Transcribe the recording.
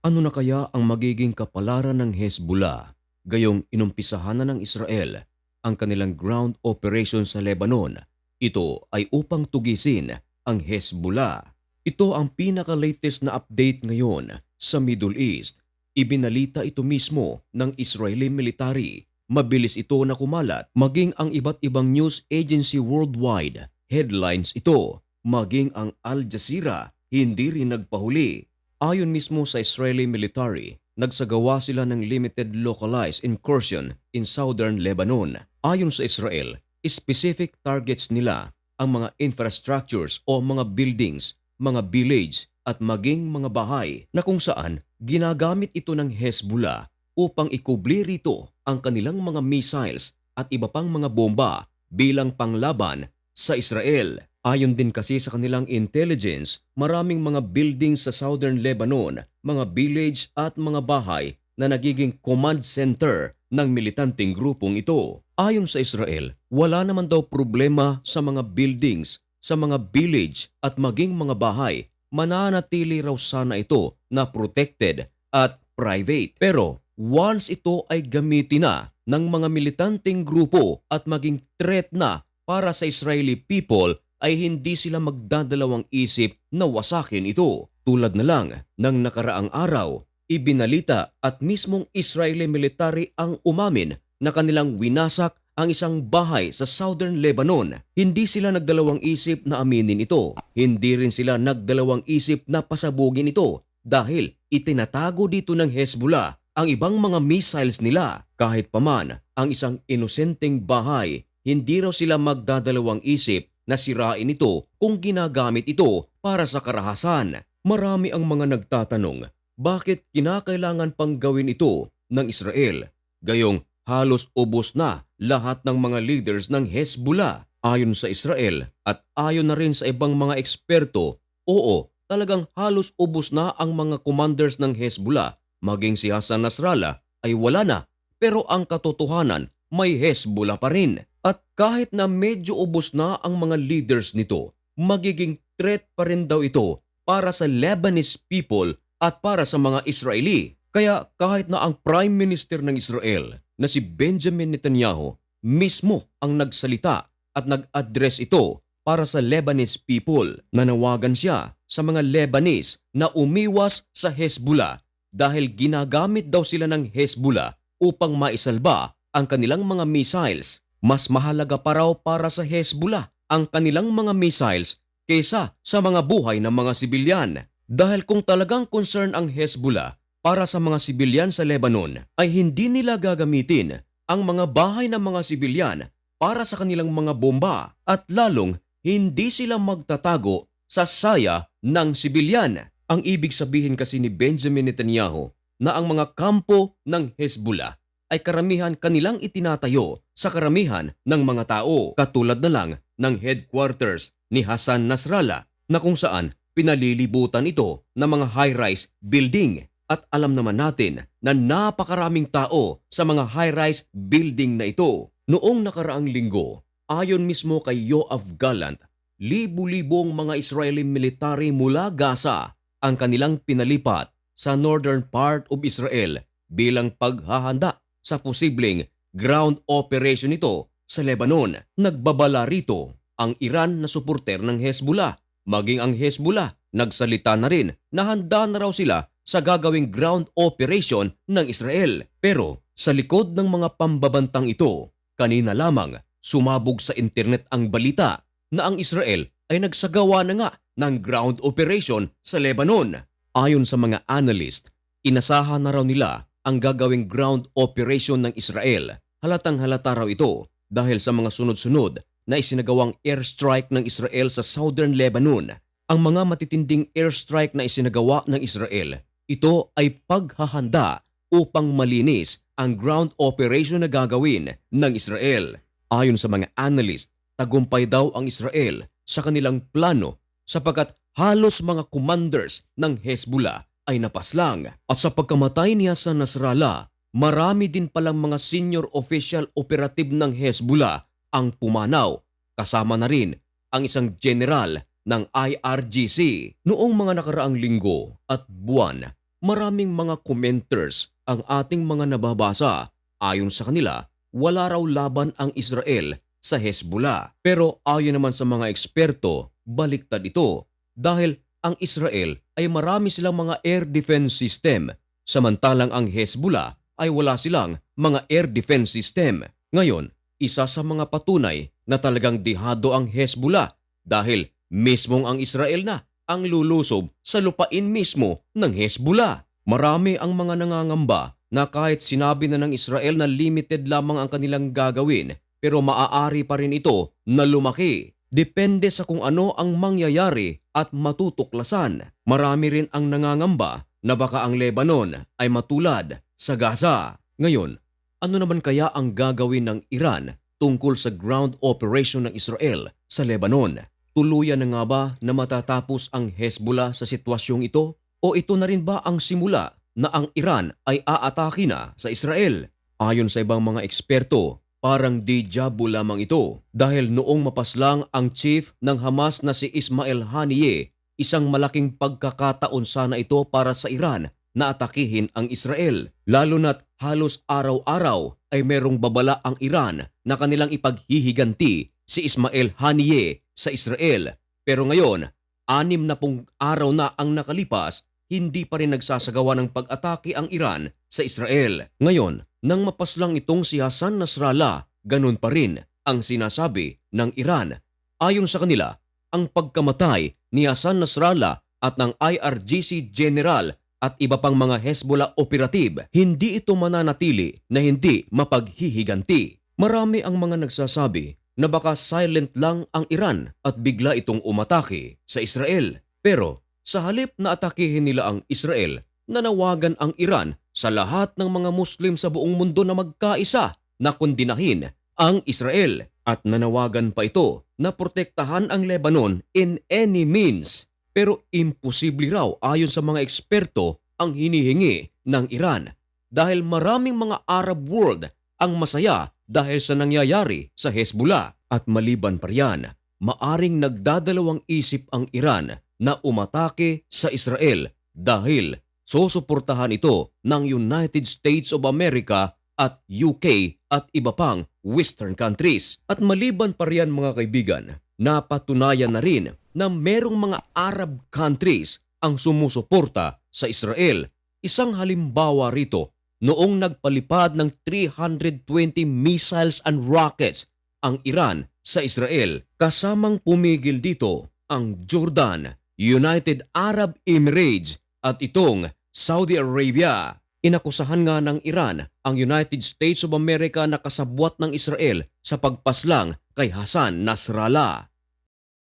Ano na kaya ang magiging kapalaran ng Hezbollah gayong inumpisahan na ng Israel ang kanilang ground operation sa Lebanon? Ito ay upang tugisin ang Hezbollah. Ito ang pinaka-latest na update ngayon sa Middle East. Ibinalita ito mismo ng Israeli military. Mabilis ito na kumalat maging ang iba't ibang news agency worldwide. Headlines ito, maging ang Al Jazeera hindi rin nagpahuli. Ayon mismo sa Israeli military, nagsagawa sila ng limited localized incursion in southern Lebanon. Ayon sa Israel, specific targets nila ang mga infrastructures o mga buildings, mga village at maging mga bahay na kung saan ginagamit ito ng Hezbollah upang ikubli rito ang kanilang mga missiles at iba pang mga bomba bilang panglaban sa Israel. Ayon din kasi sa kanilang intelligence, maraming mga buildings sa southern Lebanon, mga village at mga bahay na nagiging command center ng militanteng grupong ito. Ayon sa Israel, wala naman daw problema sa mga buildings, sa mga village at maging mga bahay. Mananatili raw sana ito na protected at private. Pero once ito ay gamitin na ng mga militanteng grupo at maging threat na para sa Israeli people ay hindi sila magdadalawang isip na wasakin ito. Tulad na lang ng nakaraang araw, ibinalita at mismong Israeli military ang umamin na kanilang winasak ang isang bahay sa southern Lebanon. Hindi sila nagdalawang isip na aminin ito. Hindi rin sila nagdalawang isip na pasabugin ito dahil itinatago dito ng Hezbollah ang ibang mga missiles nila. Kahit paman ang isang inosenteng bahay, hindi raw sila magdadalawang isip na sirain ito kung ginagamit ito para sa karahasan. Marami ang mga nagtatanong, bakit kinakailangan pang gawin ito ng Israel? Gayong halos ubos na lahat ng mga leaders ng Hezbollah. Ayon sa Israel at ayon na rin sa ibang mga eksperto, oo, talagang halos ubos na ang mga commanders ng Hezbollah. Maging si Hassan Nasrallah ay wala na, pero ang katotohanan may Hezbollah pa rin. At kahit na medyo ubos na ang mga leaders nito, magiging threat pa rin daw ito para sa Lebanese people at para sa mga Israeli. Kaya kahit na ang Prime Minister ng Israel na si Benjamin Netanyahu mismo ang nagsalita at nag-address ito para sa Lebanese people. Nanawagan siya sa mga Lebanese na umiwas sa Hezbollah dahil ginagamit daw sila ng Hezbollah upang maisalba ang kanilang mga missiles mas mahalaga pa raw para sa Hezbollah ang kanilang mga missiles kaysa sa mga buhay ng mga sibilyan. Dahil kung talagang concern ang Hezbollah para sa mga sibilyan sa Lebanon ay hindi nila gagamitin ang mga bahay ng mga sibilyan para sa kanilang mga bomba at lalong hindi sila magtatago sa saya ng sibilyan. Ang ibig sabihin kasi ni Benjamin Netanyahu na ang mga kampo ng Hezbollah ay karamihan kanilang itinatayo sa karamihan ng mga tao katulad na lang ng headquarters ni Hassan Nasrallah na kung saan pinalilibutan ito ng mga high-rise building at alam naman natin na napakaraming tao sa mga high-rise building na ito. Noong nakaraang linggo, ayon mismo kay Yoav Gallant, libu-libong mga Israeli military mula Gaza ang kanilang pinalipat sa northern part of Israel bilang paghahanda sa posibleng ground operation nito sa Lebanon. Nagbabala rito ang Iran na suporter ng Hezbollah. Maging ang Hezbollah nagsalita na rin na handa na raw sila sa gagawing ground operation ng Israel. Pero sa likod ng mga pambabantang ito, kanina lamang sumabog sa internet ang balita na ang Israel ay nagsagawa na nga ng ground operation sa Lebanon. Ayon sa mga analyst, inasahan na raw nila ang gagawing ground operation ng Israel. Halatang halata raw ito dahil sa mga sunod-sunod na isinagawang airstrike ng Israel sa southern Lebanon. Ang mga matitinding airstrike na isinagawa ng Israel, ito ay paghahanda upang malinis ang ground operation na gagawin ng Israel. Ayon sa mga analyst, tagumpay daw ang Israel sa kanilang plano sapagkat halos mga commanders ng Hezbollah ay napaslang at sa pagkamatay niya sa Nasrallah, marami din palang mga senior official operative ng Hezbollah ang pumanaw kasama na rin ang isang general ng IRGC. Noong mga nakaraang linggo at buwan, maraming mga commenters ang ating mga nababasa. Ayon sa kanila, wala raw laban ang Israel sa Hezbollah. Pero ayon naman sa mga eksperto, baliktad ito dahil ang Israel ay marami silang mga air defense system samantalang ang Hezbollah ay wala silang mga air defense system. Ngayon, isa sa mga patunay na talagang dihado ang Hezbollah dahil mismong ang Israel na ang lulusob sa lupain mismo ng Hezbollah. Marami ang mga nangangamba na kahit sinabi na ng Israel na limited lamang ang kanilang gagawin pero maaari pa rin ito na lumaki. Depende sa kung ano ang mangyayari at matutuklasan. Marami rin ang nangangamba na baka ang Lebanon ay matulad sa Gaza. Ngayon, ano naman kaya ang gagawin ng Iran tungkol sa ground operation ng Israel sa Lebanon? Tuluyan na nga ba na matatapos ang Hezbollah sa sitwasyong ito? O ito na rin ba ang simula na ang Iran ay aatake na sa Israel? Ayon sa ibang mga eksperto, parang deja vu lamang ito dahil noong mapaslang ang chief ng Hamas na si Ismail Haniyeh, isang malaking pagkakataon sana ito para sa Iran na atakihin ang Israel. Lalo na't halos araw-araw ay merong babala ang Iran na kanilang ipaghihiganti si Ismail Haniyeh sa Israel. Pero ngayon, anim na pong araw na ang nakalipas, hindi pa rin nagsasagawa ng pag-atake ang Iran sa Israel. Ngayon, nang mapaslang itong si Hassan Nasrallah, ganun pa rin ang sinasabi ng Iran. Ayon sa kanila, ang pagkamatay ni Hassan Nasrallah at ng IRGC General at iba pang mga Hezbollah operative, hindi ito mananatili na hindi mapaghihiganti. Marami ang mga nagsasabi na baka silent lang ang Iran at bigla itong umatake sa Israel. Pero sa halip na atakihin nila ang Israel, nanawagan ang Iran sa lahat ng mga Muslim sa buong mundo na magkaisa na kundinahin ang Israel at nanawagan pa ito na protektahan ang Lebanon in any means. Pero imposible raw ayon sa mga eksperto ang hinihingi ng Iran dahil maraming mga Arab world ang masaya dahil sa nangyayari sa Hezbollah at maliban pa riyan, maaring nagdadalawang isip ang Iran na umatake sa Israel dahil susuportahan ito ng United States of America at UK at iba pang Western countries. At maliban pa riyan mga kaibigan, napatunayan na rin na merong mga Arab countries ang sumusuporta sa Israel. Isang halimbawa rito, noong nagpalipad ng 320 missiles and rockets ang Iran sa Israel, kasamang pumigil dito ang Jordan, United Arab Emirates at itong Saudi Arabia. Inakusahan nga ng Iran ang United States of America na kasabwat ng Israel sa pagpaslang kay Hassan Nasrallah.